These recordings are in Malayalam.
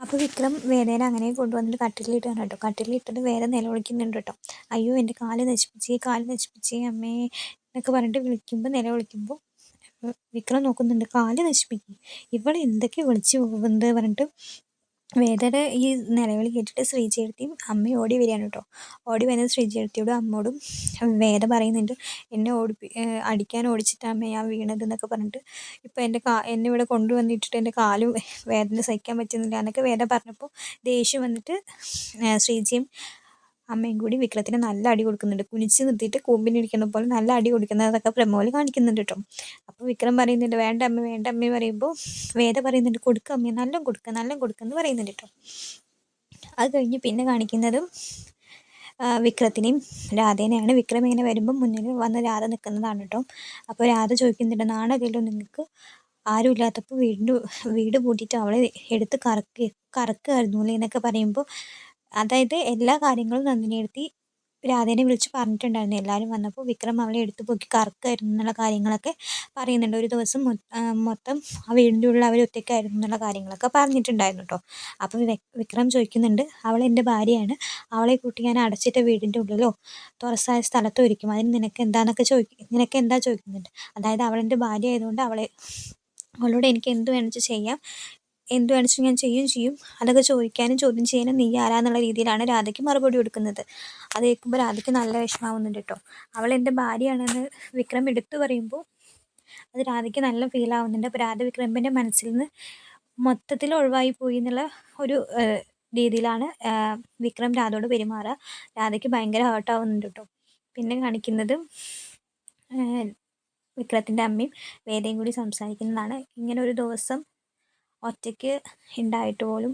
അപ്പോൾ വിക്രം വേദന അങ്ങനെ കൊണ്ടുവന്നിട്ട് കട്ടിലിട്ടാണ് കേട്ടോ. കട്ടിലിട്ടിട്ട് വേറെ നിലവിളിക്കുന്നുണ്ട് കേട്ടോ. അയ്യോ എന്റെ കാൽ നശിപ്പിച്ച് കാൽ നശിപ്പിച്ച് അമ്മേ എന്നൊക്കെ പറഞ്ഞിട്ട് വിളിക്കുമ്പോൾ നിലവിളിക്കുമ്പോൾ വിക്രം നോക്കുന്നുണ്ട് കാൽ നശിപ്പിക്കും. ഇവിടെ എന്തൊക്കെ വിളിച്ച് പോകുന്നത് പറഞ്ഞിട്ട് വേദയുടെ ഈ നിലവിളി കേട്ടിട്ട് ശ്രീചേട്ടത്തിയും അമ്മ ഓടി വരികയാണ് കേട്ടോ. ഓടി വരുന്നത് ശ്രീചേട്ടത്തിയോടും അമ്മോടും വേദ പറയുന്നുണ്ട് എന്നെ ഓടിപ്പി അടിക്കാൻ ഓടിച്ചിട്ടാണ് അമ്മ ഞാൻ വീണത് എന്നൊക്കെ പറഞ്ഞിട്ട് ഇപ്പോൾ എന്റെ കാ എന്നെ ഇവിടെ കൊണ്ടുവന്നിട്ടിട്ട് എന്റെ കാൽ വേദന സഹിക്കാൻ പറ്റുന്നില്ല എന്നൊക്കെ വേദ പറഞ്ഞപ്പോൾ ദേഷ്യം വന്നിട്ട് ശ്രീജിയും അമ്മയും കൂടി വിക്രത്തിന് നല്ല അടി കൊടുക്കുന്നുണ്ട്. കുനിച്ച് നിർത്തിയിട്ട് കൂമ്പിന് ഇരിക്കുന്ന പോലെ നല്ല അടി കൊടുക്കുന്നതൊക്കെ പ്രമോൽ കാണിക്കുന്നുണ്ട് കേട്ടോ. അപ്പോൾ വിക്രം പറയുന്നുണ്ട് വേണ്ട അമ്മ വേണ്ട അമ്മ പറയുമ്പോൾ വേദ പറയുന്നുണ്ട് കൊടുക്കുക അമ്മ നല്ല കൊടുക്കുക നല്ല കൊടുക്കുക എന്ന് പറയുന്നുണ്ട് കേട്ടോ. അത് കഴിഞ്ഞ് പിന്നെ കാണിക്കുന്നതും വിക്രത്തിനെയും രാധേനെയാണ്. വിക്രം ഇങ്ങനെ വരുമ്പോൾ മുന്നിൽ വന്ന് രാധ നിൽക്കുന്നതാണ് കേട്ടോ. അപ്പോൾ രാധ ചോദിക്കുന്നുണ്ട് നാണകല്ലോ നിങ്ങൾക്ക് ആരും ഇല്ലാത്തപ്പോൾ വീടിന്റെ വീട് പൂട്ടിയിട്ട് അവളെ എടുത്ത് കറക്കി കറക്കുമായിരുന്നു അല്ലേ എന്നൊക്കെ പറയുമ്പോൾ അതായത് എല്ലാ കാര്യങ്ങളും നന്ദിനിയെടുത്തി രാധേനെ വിളിച്ച് പറഞ്ഞിട്ടുണ്ടായിരുന്നു. എല്ലാവരും വന്നപ്പോൾ വിക്രം അവളെ എടുത്തു പൊക്കി കറക്കായിരുന്നു എന്നുള്ള കാര്യങ്ങളൊക്കെ പറയുന്നുണ്ട്. ഒരു ദിവസം മൊത്തം ആ വീടിന്റെ ഉള്ളിൽ അവർ ഒറ്റയ്ക്കായിരുന്നു എന്നുള്ള കാര്യങ്ങളൊക്കെ പറഞ്ഞിട്ടുണ്ടായിരുന്നു കേട്ടോ അപ്പോൾ വിക്രം ചോദിക്കുന്നുണ്ട് അവൾ എന്റെ ഭാര്യയാണ്. അവളെ കൂട്ടി ഞാൻ അടച്ചിട്ട വീടിന്റെ ഉള്ളിലോ തുറസായ സ്ഥലത്തോ ഇരിക്കും. അതിന് നിനക്ക് എന്താണെന്നൊക്കെ ചോദിക്കും നിനക്ക് എന്താ ചോദിക്കുന്നുണ്ട്? അതായത് അവളെന്റെ ഭാര്യ ആയതുകൊണ്ട് അവളെ അവളോട് എനിക്ക് എന്ത് വേണമെന്ന് ചെയ്യാം. എന്ത് വേണമെന്ന് ഞാൻ ചെയ്യുകയും ചെയ്യും. അതൊക്കെ ചോദിക്കാനും ചോദ്യം ചെയ്യാനും നീ ആരാന്നുള്ള രീതിയിലാണ് രാധയ്ക്ക് മറുപടി കൊടുക്കുന്നത്. അത് കേൾക്കുമ്പോൾ രാധയ്ക്ക് നല്ല വിഷമാവുന്നുണ്ട് കേട്ടോ. അവൾ എന്റെ ഭാര്യയാണെന്ന് വിക്രം എടുത്തു പറയുമ്പോൾ അത് രാധയ്ക്ക് നല്ല ഫീൽ ആവുന്നുണ്ട്. അപ്പോൾ രാധ വിക്രമിന്റെ മനസ്സിൽ നിന്ന് മൊത്തത്തിൽ ഒഴിവായി പോയി എന്നുള്ള ഒരു രീതിയിലാണ് വിക്രം രാധയോട് പെരുമാറുക. രാധയ്ക്ക് ഭയങ്കര ഹേർട്ടാവുന്നുണ്ട് കേട്ടോ. പിന്നെ കാണിക്കുന്നത് വിക്രത്തിന്റെ അമ്മയും വേദയും കൂടി സംസാരിക്കുന്നതാണ്. ഇങ്ങനെ ഒരു ദിവസം ഒറ്റയ്ക്ക് ഉണ്ടായിട്ട് പോലും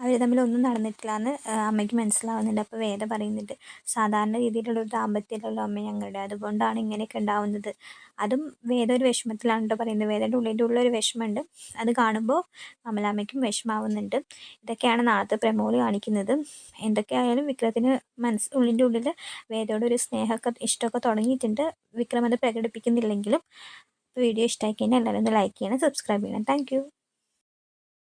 അവർ തമ്മിൽ ഒന്നും നടന്നിട്ടില്ല എന്ന് അമ്മയ്ക്ക് മനസ്സിലാവുന്നുണ്ട്. അപ്പോൾ വേദ പറയുന്നുണ്ട് സാധാരണ രീതിയിലുള്ള ഒരു ദാമ്പത്യമല്ലല്ലോ അമ്മ ഞങ്ങളുടെ. അതുകൊണ്ടാണ് ഇങ്ങനെയൊക്കെ ഉണ്ടാവുന്നത് അതും വേദ ഒരു വിഷമത്തിലാണ് കേട്ടോ പറയുന്നത് വേദയുടെ ഉള്ളിന്റെ ഉള്ളൊരു വിഷമമുണ്ട്. അത് കാണുമ്പോൾ അമലാമ്മയ്ക്കും വിഷമാവുന്നുണ്ട്. ഇതൊക്കെയാണ് നാളത്തെ പ്രമോൽ കാണിക്കുന്നത്. എന്തൊക്കെയായാലും വിക്രത്തിന് മനസ്സ് ഉള്ളിന്റെ ഉള്ളിൽ വേദയോട് ഒരു സ്നേഹമൊക്കെ ഇഷ്ടമൊക്കെ തുടങ്ങിയിട്ടുണ്ട്. വിക്രം അത് പ്രകടിപ്പിക്കുന്നില്ലെങ്കിലും വീഡിയോ ഇഷ്ടമായി കഴിഞ്ഞാൽ എല്ലാവരും ഒന്ന് ലൈക്ക് ചെയ്യണം സബ്സ്ക്രൈബ് ചെയ്യണം. താങ്ക്